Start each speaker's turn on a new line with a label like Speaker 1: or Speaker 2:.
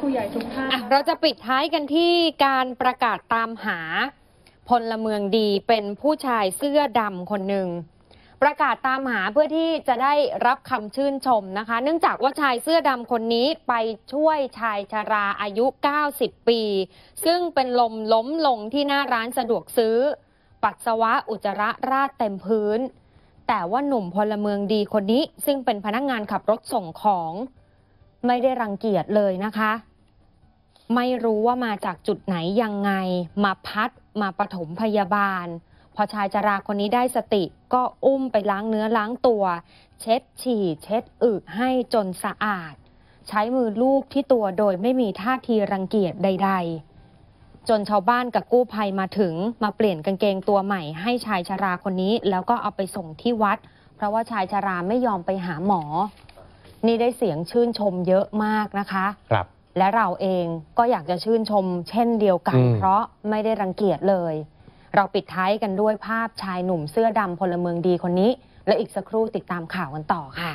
Speaker 1: ผู้ใหญ่ทุกท่าน
Speaker 2: อะเราจะปิดท้ายกันที่การประกาศตามหาพลเมืองดีเป็นผู้ชายเสื้อดำคนหนึ่ง ประกาศตามหาเพื่อที่จะได้รับคำชื่นชมนะคะ เนื่องจากว่าชายเสื้อดำคนนี้ไปช่วยชายชราอายุ 90 ปี ซึ่งเป็นลมล้มลงที่หน้าร้านสะดวกซื้อ ปัสสาวะอุจจาระราดเต็มพื้น แต่ว่าหนุ่มพลเมืองดีคนนี้ ซึ่งเป็นพนักงานขับรถส่งของ ไม่ได้รังเกียจเลยนะคะ ไม่รู้ว่ามาจากจุดไหนยังไง มาพัดมาปฐมพยาบาล พอชายจราคนนี้ได้สติก็อุ้มไปล้างเนื้อล้างตัว เช็ดฉี่ เช็ดอึให้จนสะอาด ใช้มือลูบที่ตัวโดยไม่มีท่าทีรังเกียจใด ๆจนชาวบ้านกับกู้ภัยมาถึงมาเปลี่ยนกางเกงตัวใหม่ให้ชายชราคนนี้ แล้วก็เอาไปส่งที่วัด เพราะว่าชายชราไม่ยอมไปหาหมอ นี่ได้เสียงชื่นชมเยอะมากนะคะ
Speaker 3: ครับ
Speaker 2: และเราเองก็อยากจะชื่นชมเช่นเดียวกัน
Speaker 3: อืม
Speaker 2: เพราะไม่ได้รังเกียจเลย เราปิดท้ายกันด้วยภาพชายหนุ่มเสื้อดำพลเมืองดีคนนี้ และอีกสักครู่ติดตามข่าวกันต่อค่ะ